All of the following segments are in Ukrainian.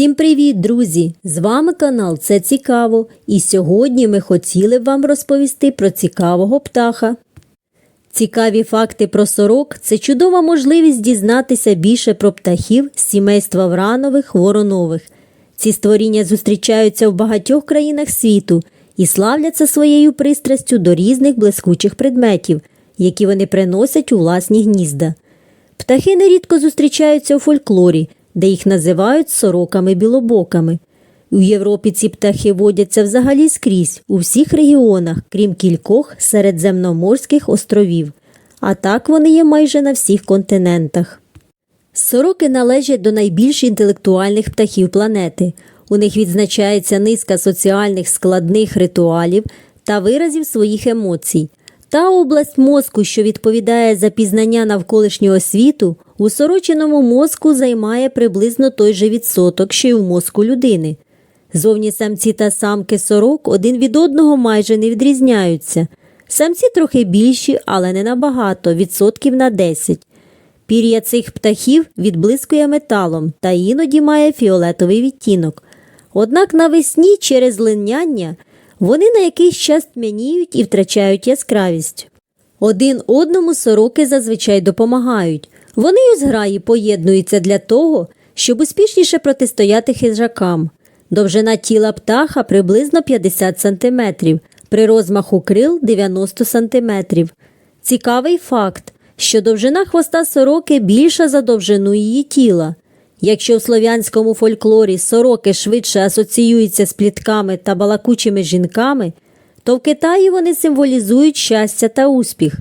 Всім привіт, друзі! З вами канал Це Цікаво, і сьогодні ми хотіли б вам розповісти про цікавого птаха. Цікаві факти про сорок це чудова можливість дізнатися більше про птахів з сімейства вранових воронових. Ці створіння зустрічаються в багатьох країнах світу і славляться своєю пристрастю до різних блискучих предметів, які вони приносять у власні гнізда. Птахи нерідко зустрічаються у фольклорі, де їх називають сороками-білобоками. У Європі ці птахи водяться взагалі скрізь у всіх регіонах, крім кількох середземноморських островів, а так вони є майже на всіх континентах. Сороки належать до найбільш інтелектуальних птахів планети. У них відзначається низка соціальних складних ритуалів та виразів своїх емоцій. Та область мозку, що відповідає за пізнання навколишнього світу, у сороченому мозку займає приблизно той же відсоток, що й у мозку людини. Зовні самці та самки сорок один від одного майже не відрізняються. Самці трохи більші, але не набагато, відсотків на 10. Пір'я цих птахів відблискує металом та іноді має фіолетовий відтінок. Однак навесні через линяння вони на якийсь час тьмяніють і втрачають яскравість. Один одному сороки зазвичай допомагають. Вони у зграї поєднуються для того, щоб успішніше протистояти хижакам. Довжина тіла птаха приблизно 50 см, при розмаху крил 90 см. Цікавий факт, що довжина хвоста сороки більша за довжину її тіла. Якщо в слов'янському фольклорі сороки швидше асоціюються з плітками та балакучими жінками, то в Китаї вони символізують щастя та успіх.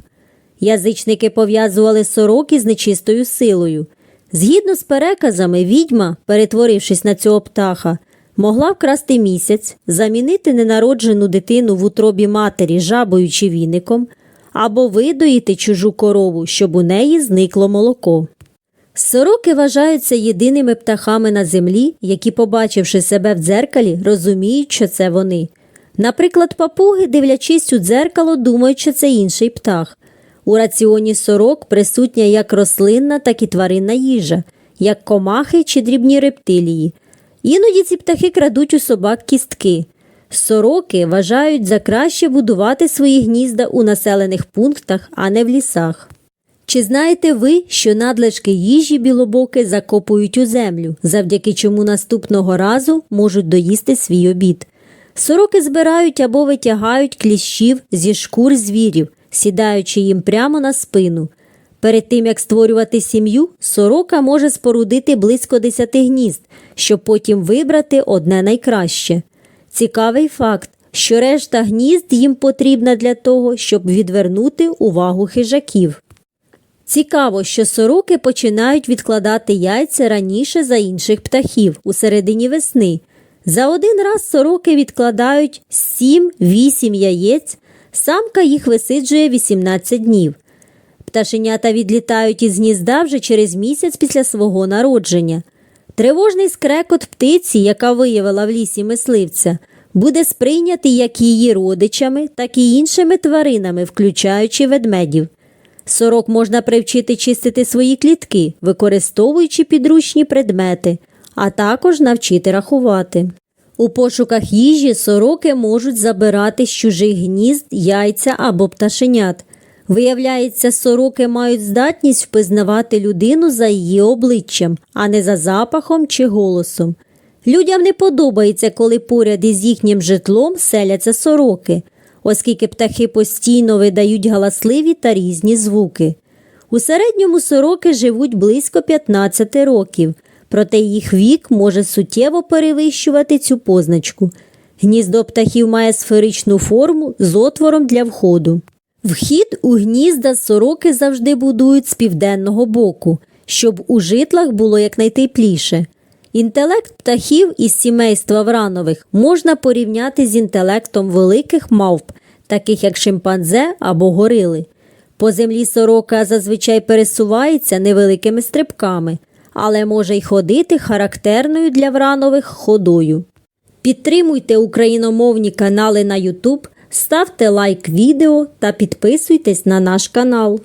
Язичники пов'язували сороки з нечистою силою. Згідно з переказами, відьма, перетворившись на цього птаха, могла вкрасти місяць, замінити ненароджену дитину в утробі матері жабою чи віником, або видоїти чужу корову, щоб у неї зникло молоко. Сороки вважаються єдиними птахами на землі, які, побачивши себе в дзеркалі, розуміють, що це вони. Наприклад, папуги, дивлячись у дзеркало, думають, що це інший птах. У раціоні сорок присутня як рослинна, так і тваринна їжа, як комахи чи дрібні рептилії. Іноді ці птахи крадуть у собак кістки. Сороки вважають за краще будувати свої гнізда у населених пунктах, а не в лісах. Чи знаєте ви, що надлишки їжі білобоки закопують у землю, завдяки чому наступного разу можуть доїсти свій обід? Сороки збирають або витягають кліщів зі шкур звірів, сідаючи їм прямо на спину. Перед тим як створювати сім'ю, сорока може спорудити близько 10 гнізд, щоб потім вибрати одне найкраще. Цікавий факт, що решта гнізд їм потрібна для того, щоб відвернути увагу хижаків. Цікаво, що сороки починають відкладати яйця раніше за інших птахів у середині весни. За один раз сороки відкладають 7-8 яєць, самка їх висиджує 18 днів. Пташенята відлітають із гнізда вже через місяць після свого народження. Тривожний скрекот птиці, яка виявила в лісі мисливця, буде сприйнятий як її родичами, так і іншими тваринами, включаючи ведмедів. Сорок можна привчити чистити свої клітки, використовуючи підручні предмети, а також навчити рахувати. У пошуках їжі сороки можуть забирати з чужих гнізд, яйця або пташенят. Виявляється, сороки мають здатність впізнавати людину за її обличчям, а не за запахом чи голосом. Людям не подобається, коли поряд із їхнім житлом селяться сороки, оскільки птахи постійно видають галасливі та різні звуки. У середньому сороки живуть близько 15 років, проте їх вік може суттєво перевищувати цю позначку. Гніздо птахів має сферичну форму з отвором для входу. Вхід у гнізда сороки завжди будують з південного боку, щоб у житлах було якнайтепліше. Інтелект птахів із сімейства вранових можна порівняти з інтелектом великих мавп, таких як шимпанзе або горили. По землі сорока зазвичай пересувається невеликими стрибками, але може й ходити характерною для вранових ходою. Підтримуйте україномовні канали на YouTube, ставте лайк відео та підписуйтесь на наш канал.